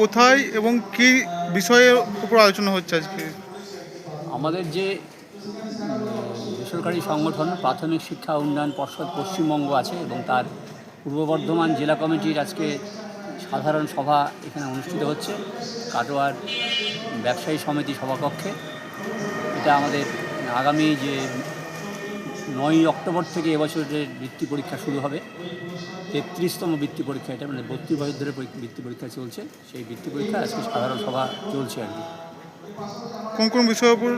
কোথায় এবং কি বিষয়ের উপর আলোচনা হচ্ছে আজকে? আমাদের যে বেসরকারি সংগঠন প্রাথমিক শিক্ষা উন্নয়ন পর্ষদ পশ্চিমবঙ্গ আছে এবং তার পূর্ব বর্ধমান জেলা কমিটির আজকে সাধারণ সভা এখানে অনুষ্ঠিত হচ্ছে, কাটোয়ার ব্যবসায়ী সমিতি সভাকক্ষে। এটা আমাদের আগামী যে নয় অক্টোবর থেকে এবছরের বৃত্তি পরীক্ষা শুরু হবে। তেত্রিশতম বৃত্তি পরীক্ষা এটা মানে বত্রিশ বছর ধরে বৃত্তি পরীক্ষা চলছে। সেই বৃত্তি পরীক্ষা আজকে সাধারণ সভা চলছে আর কি। কোন কোন বিষয়ের উপর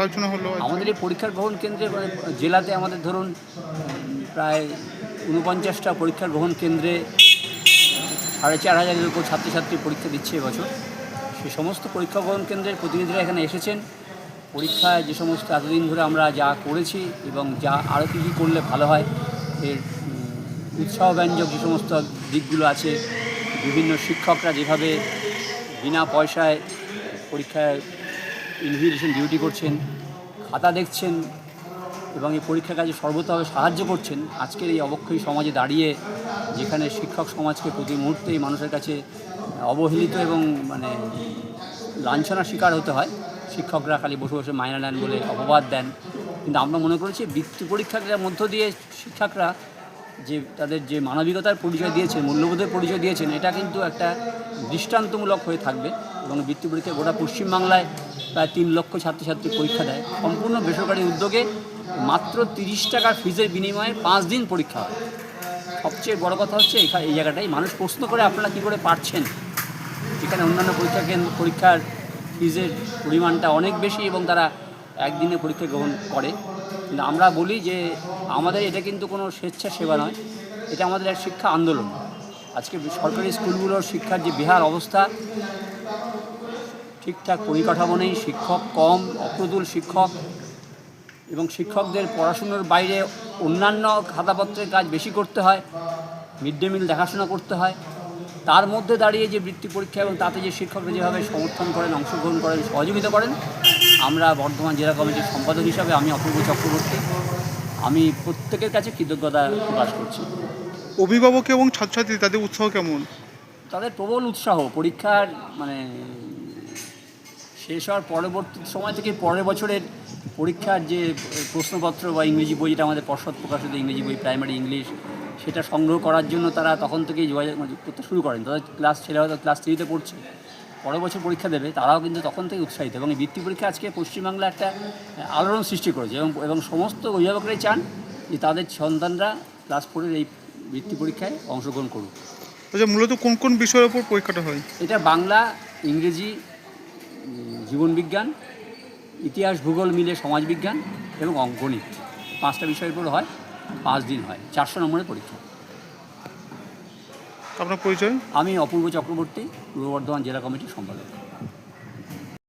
আলোচনা হলো আমাদের এই পরীক্ষার গ্রহণ কেন্দ্রে মানে জেলাতে আমাদের ধরুন প্রায় উনপঞ্চাশটা পরীক্ষার গ্রহণ কেন্দ্রে সাড়ে চার হাজারের উপর ছাত্রছাত্রী পরীক্ষা দিচ্ছে এবছর। সে সমস্ত পরীক্ষা গ্রহণ কেন্দ্রের প্রতিনিধিরা এখানে এসেছেন। পরীক্ষায় যে সমস্ত এতদিন ধরে আমরা যা করেছি এবং যা আরও কী কী করলে ভালো হয়, এর উৎসাহব্যঞ্জক যে সমস্ত দিকগুলো আছে, বিভিন্ন শিক্ষকরা যেভাবে বিনা পয়সায় পরীক্ষায় ইনভিটেশন ডিউটি করছেন, খাতা দেখছেন এবং এই পরীক্ষার কাজে সর্বতভাবে সাহায্য করছেন, আজকের এই অবক্ষয়ী সমাজে দাঁড়িয়ে যেখানে শিক্ষক সমাজকে প্রতি মুহূর্তেই মানুষের কাছে অবহেলিত এবং মানে লাঞ্ছনার শিকার হতে হয় শিক্ষকরা খালি বসে বসে মাইনা নেন বলে অপবাদ দেন। কিন্তু আমরা মনে করেছি বৃত্তি পরীক্ষার মধ্য দিয়ে শিক্ষকরা যে তাদের যে মানবিকতার পরিচয় দিয়েছেন, মূল্যবোধের পরিচয় দিয়েছেন, এটা কিন্তু একটা দৃষ্টান্তমূলক হয়ে থাকবে এবং বৃত্তি পরীক্ষা গোটা পশ্চিমবাংলায় প্রায় তিন লক্ষ ছাত্রছাত্রী পরীক্ষা দেয়। সম্পূর্ণ বেসরকারি উদ্যোগে মাত্র তিরিশ টাকার ফিজের বিনিময়ে পাঁচ দিন পরীক্ষা হয়। সবচেয়ে বড় কথা হচ্ছে এখানে এই জায়গাটাই। মানুষ প্রশ্ন করে আপনারা কী করে পারছেন? যেখানে অন্যান্য পরীক্ষা কেন্দ্র পরীক্ষার ফিজের পরিমাণটা অনেক বেশি এবং তারা একদিনে পরীক্ষা গ্রহণ করে। কিন্তু আমরা বলি যে আমাদের এটা কিন্তু কোনো স্বেচ্ছাসেবা নয়, এটা আমাদের এক শিক্ষা আন্দোলন। আজকে সরকারি স্কুলগুলোর শিক্ষার যে বিহার অবস্থা, ঠিকঠাক পরিকাঠামো নেই, শিক্ষক কম, অপ্রতুল শিক্ষক এবং শিক্ষকদের পড়াশুনোর বাইরে অন্যান্য খাতাপত্রের কাজ বেশি করতে হয়, মিড ডে মিল দেখাশোনা করতে হয়। তার মধ্যে দাঁড়িয়ে যে বৃত্তি পরীক্ষা এবং তাতে যে শিক্ষকরা যেভাবে সমর্থন করেন অংশগ্রহণ করেন সহযোগিতা করেন আমরা বর্ধমান জেলা কমিটির সম্পাদক হিসাবে আমি অপূর্ব চক্রবর্তী। আমি প্রত্যেকের কাছে কৃতজ্ঞতা প্রকাশ করছি। অভিভাবক এবং ছাত্রছাত্রী তাদের উৎসাহ কেমন? তাদের প্রবল উৎসাহ। পরীক্ষার মানে শেষ হওয়ার পরবর্তী সময় থেকে পরের বছরের পরীক্ষার যে প্রশ্নপত্র বা ইংরেজি বই যেটা আমাদের পর্ষদ প্রকাশিত ইংরেজি বই প্রাইমারি ইংলিশ সেটা সংগ্রহ করার জন্য তারা তখন থেকেই যোগাযোগ মানে করতে শুরু করেন। তাদের ক্লাস ছেলে হয়তো ক্লাস থ্রিতে পড়ছে পরের বছর পরীক্ষা দেবে তারাও কিন্তু তখন থেকে উৎসাহিত এবং এই বৃত্তি পরীক্ষা আজকে পশ্চিমবাংলা একটা আলোড়ন সৃষ্টি করেছে এবং এবং সমস্ত অভিভাবকরাই চান যে তাদের সন্তানরা ক্লাস ফোরের এই বৃত্তি পরীক্ষায় অংশগ্রহণ করুক। আচ্ছা মূলত কোন কোন বিষয়ের উপর পরীক্ষাটা হয়? এটা বাংলা ইংরেজি জীবনবিজ্ঞান ইতিহাস ভূগোল মিলে সমাজবিজ্ঞান এবং গণিত। পাঁচটা বিষয়ের উপর হয়। পাঁচ দিন হয় চারশো নম্বরের পরীক্ষা। আপনার পরিচয়? আমি অপূর্ব চক্রবর্তী পূর্ব বর্ধমান জেলা কমিটির সম্পাদক।